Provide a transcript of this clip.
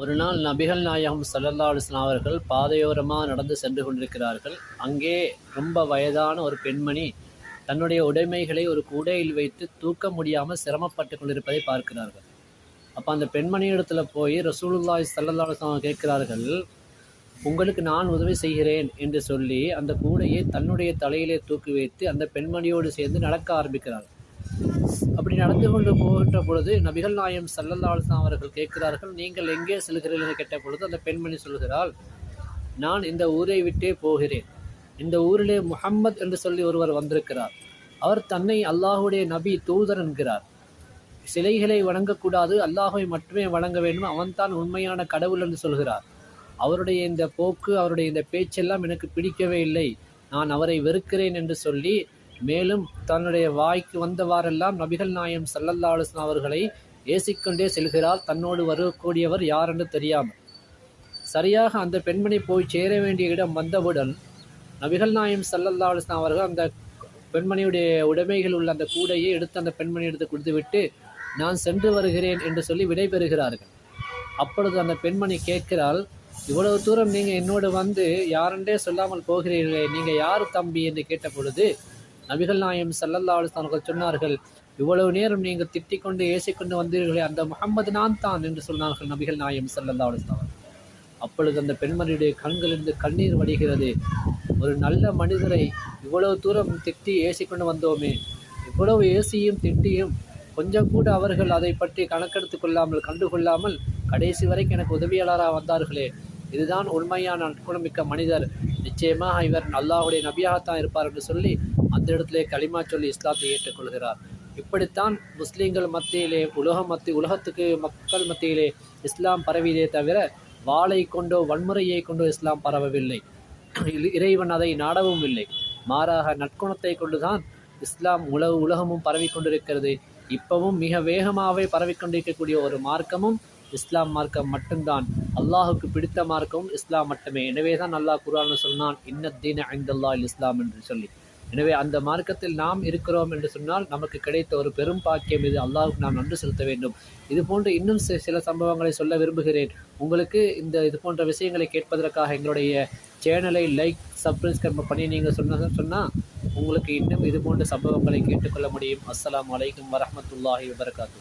ஒரு நாள் நபிகள் நாயகம் ஸல்லல்லாஹு அலைஹி அவர்கள் பாதையோரமாக நடந்து சென்று கொண்டிருக்கிறார்கள். அங்கே ரொம்ப வயதான ஒரு பெண்மணி தன்னுடைய உடைமைகளை ஒரு கூடையில் வைத்து தூக்க முடியாமல் சிரமப்பட்டு கொண்டிருப்பதை பார்க்கிறார்கள். அப்போ அந்த பெண்மணி இடத்துல போய் ரசூலுல்லாய் ஸல்லல்லாஹு கேட்கிறார்கள் உங்களுக்கு நான் உதவி செய்கிறேன் என்று சொல்லி அந்த கூடையை தன்னுடைய தலையிலே தூக்கி வைத்து அந்த பெண்மணியோடு சேர்ந்து நடக்க ஆரம்பிக்கிறார்கள். அப்படி நடந்து கொண்டு போகின்ற பொழுது நபிகள் நாயம் ஸல்லல்லாஹு அவர்கள் கேட்கிறார்கள் நீங்கள் எங்கே செல்கிறீர்கள்? என்று கேட்ட பொழுது அந்த பெண்மணி சொல்கிறாள் நான் இந்த ஊரை விட்டே போகிறேன். இந்த ஊரிலே முஹம்மத் என்று சொல்லி ஒருவர் வந்திருக்கிறார். அவர் தன்னை அல்லாஹுடைய நபி தூதர் என்கிறார். சிலைகளை வணங்கக்கூடாது அல்லாஹுவை மட்டுமே வணங்க வேண்டும். அவன்தான் உண்மையான கடவுள் என்று சொல்கிறார். அவருடைய இந்த போக்கு அவருடைய இந்த பேச்செல்லாம் எனக்கு பிடிக்கவே இல்லை. நான் அவரை வெறுக்கிறேன் என்று சொல்லி மேலும் தன்னுடைய வாய்க்கு வந்தவாறெல்லாம் நபிகள் நாயம் ஸல்லல்லாஹு அவர்களை ஏசிக்கொண்டே செல்கிறார். தன்னோடு வரக்கூடியவர் யாரென்று தெரியாமல். சரியாக அந்த பெண்மணி போய் சேர வேண்டிய இடம் வந்தவுடன் நபிகள் நாயம் ஸல்லல்லாஹு அவர்கள் அந்த பெண்மணியுடைய உடைமைகள் உள்ள அந்த கூடையை எடுத்து அந்த பெண்மணி எடுத்து கொடுத்துவிட்டு நான் சென்று வருகிறேன் என்று சொல்லி விடைபெறுகிறார்கள். அப்பொழுது அந்த பெண்மணி கேட்கிறாள் இவ்வளவு தூரம் நீங்கள் என்னோடு வந்து யாரென்றே சொல்லாமல் போகிறீர்களே நீங்கள் யார் தம்பி? என்று கேட்ட பொழுது நபிகள் நாயம் ஸல்லல்லாஹு அலைஹி சொன்னார்கள் இவ்வளவு நேரம் நீங்கள் திட்டிக் கொண்டு ஏசிக்கொண்டு வந்தீர்களே அந்த முகமது நான் தான் என்று சொன்னார்கள் நபிகள் நாயம் ஸல்லல்லாஹு அலைஹி அப்பொழுது அந்த பெண்மணியுடைய கண்களிலிருந்து கண்ணீர் வடிகிறது. ஒரு நல்ல மனிதரை இவ்வளவு தூரம் திட்டி ஏசிக்கொண்டு வந்தோமே இவ்வளவு ஏசியும் திட்டியும் கொஞ்சம் கூட அவர்கள் அதை பற்றி கணக்கெடுத்து கொள்ளாமல் கண்டுகொள்ளாமல் கடைசி வரைக்கும் எனக்கு உதவியாளராக வந்தார்களே இதுதான் உண்மையான நட்புணமிக்க மனிதர். நிச்சயமாக இவர் அல்லாஹுடைய நபியாகத்தான் இருப்பார் என்று சொல்லி அந்த இடத்திலே களிமா சொல்லி இஸ்லாத்தை ஏற்றுக்கொள்கிறார். இப்படித்தான் முஸ்லீம்கள் மத்தியிலே உலக மத்திய உலகத்துக்கு மக்கள் மத்தியிலே இஸ்லாம் பரவியதே தவிர வாளை கொண்டோ வன்முறையை கொண்டோ இஸ்லாம் பரவவில்லை. இறைவன் அதை நாடவும் இல்லை. மாறாக நற்குணத்தை கொண்டுதான் இஸ்லாம் உலக உலகமும் பரவி கொண்டிருக்கிறது இப்பவும் மிக வேகமாகவே பரவிக்கொண்டிருக்கக்கூடிய ஒரு மார்க்கமும் இஸ்லாம் மார்க்கம் மட்டும்தான். அல்லாஹுக்கு பிடித்த மார்க்கமும் இஸ்லாம் மட்டுமே. எனவே தான் அல்லாஹ் குரான் சொன்னான் இன்னத்தீன ஐந்தல்லா இஸ்லாம் என்று சொல்லி. எனவே அந்த மார்க்கத்தில் நாம் இருக்கிறோம் என்று சொன்னால் நமக்கு கிடைத்த ஒரு பெரும் பாக்கியம் இது. அல்லாஹுக்கு நாம் நன்றி செலுத்த வேண்டும். இது போன்ற இன்னும் சில சம்பவங்களை சொல்ல விரும்புகிறேன். உங்களுக்கு இந்த இது போன்ற விஷயங்களை கேட்பதற்காக எங்களுடைய சேனலை லைக் சப்ஸ்கிரைப் பண்ணி நீங்கள் சொன்ன சொன்னால் உங்களுக்கு இன்னும் இது போன்ற சம்பவங்களை கேட்டுக்கொள்ள முடியும். அஸ்லாம் வலைக்கம் வரமத்துல்லாஹி வபர்காத்து.